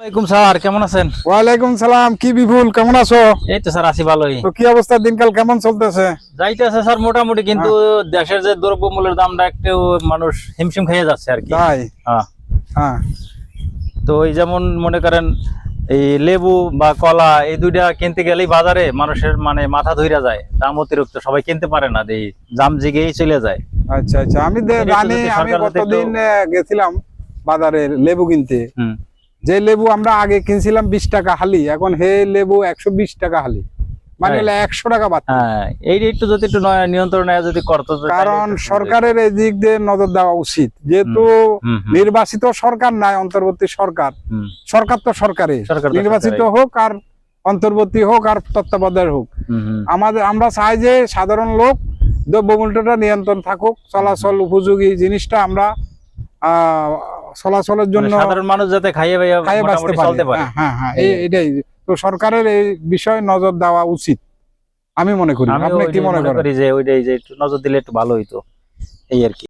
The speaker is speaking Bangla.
ওয়ালাইকুম স্যার কেমন আছেন? ওয়ালাইকুম সালাম কি বিপুল কেমন আছো? এই তো স্যার আছি ভালোই। তো কি অবস্থা দিনকাল কেমন চলতেছে? যাইতেছে স্যার মোটামুটি কিন্তু দেশের যে দামটা একটু মানুষ হিমশিম খেয়ে যাচ্ছে আর কি। তাই? হ্যাঁ। হ্যাঁ। তো এই যেমন মনে করেন এই লেবু বা কলা এই দুইটা কিনতে গেলেই বাজারে মানুষের মানে মাথা ধইরা যায়। দাম অতিরিক্ত সবাই কিনতে পারে না এই জাম জিগেই চলে যায়। আচ্ছা আচ্ছা আমি জানি গতদিন গেছিলাম বাজারে লেবু কিনতে। যে লেবু আমরা আগে কিনছিলাম বিশ টাকা হালি এখন হে লেবু একশো বিশ টাকা হালি। মানে একশো টাকা বাড়তি হ্যাঁ এই একটু যদি একটু নিয়ন্ত্রণ যদি করতো কারণ সরকারের এই দিক দিয়ে নজর দেওয়া উচিত। যেহেতু নির্বাচিত সরকার নাই অন্তর্বর্তী সরকার। সরকার তো সরকারে। নির্বাচিত হোক আর অন্তর্বর্তী হোক আর তত্ত্বাবধায়ক হোক। আমাদের আমরা চাই যে সাধারণ লোক দ্রব্যমূল্যটা নিয়ন্ত্রণ থাকুক চলাচল উপযোগী জিনিসটা আমরা আহ, চলাচলের মানে জন্য সাধারণ মানুষ যাতে খাইয়ে ভাইয়া খাইয়ে বাঁচতে পারে। হ্যাঁ হ্যাঁ হ্যাঁ এই- এটাই। তো সরকারের এই বিষয়ে নজর দেওয়া উচিত আমি মনে করি। আপনি কি মনে করেন? করি যে ওইটাই যে একটু নজর দিলে একটু ভালো হইতো এই আর কি।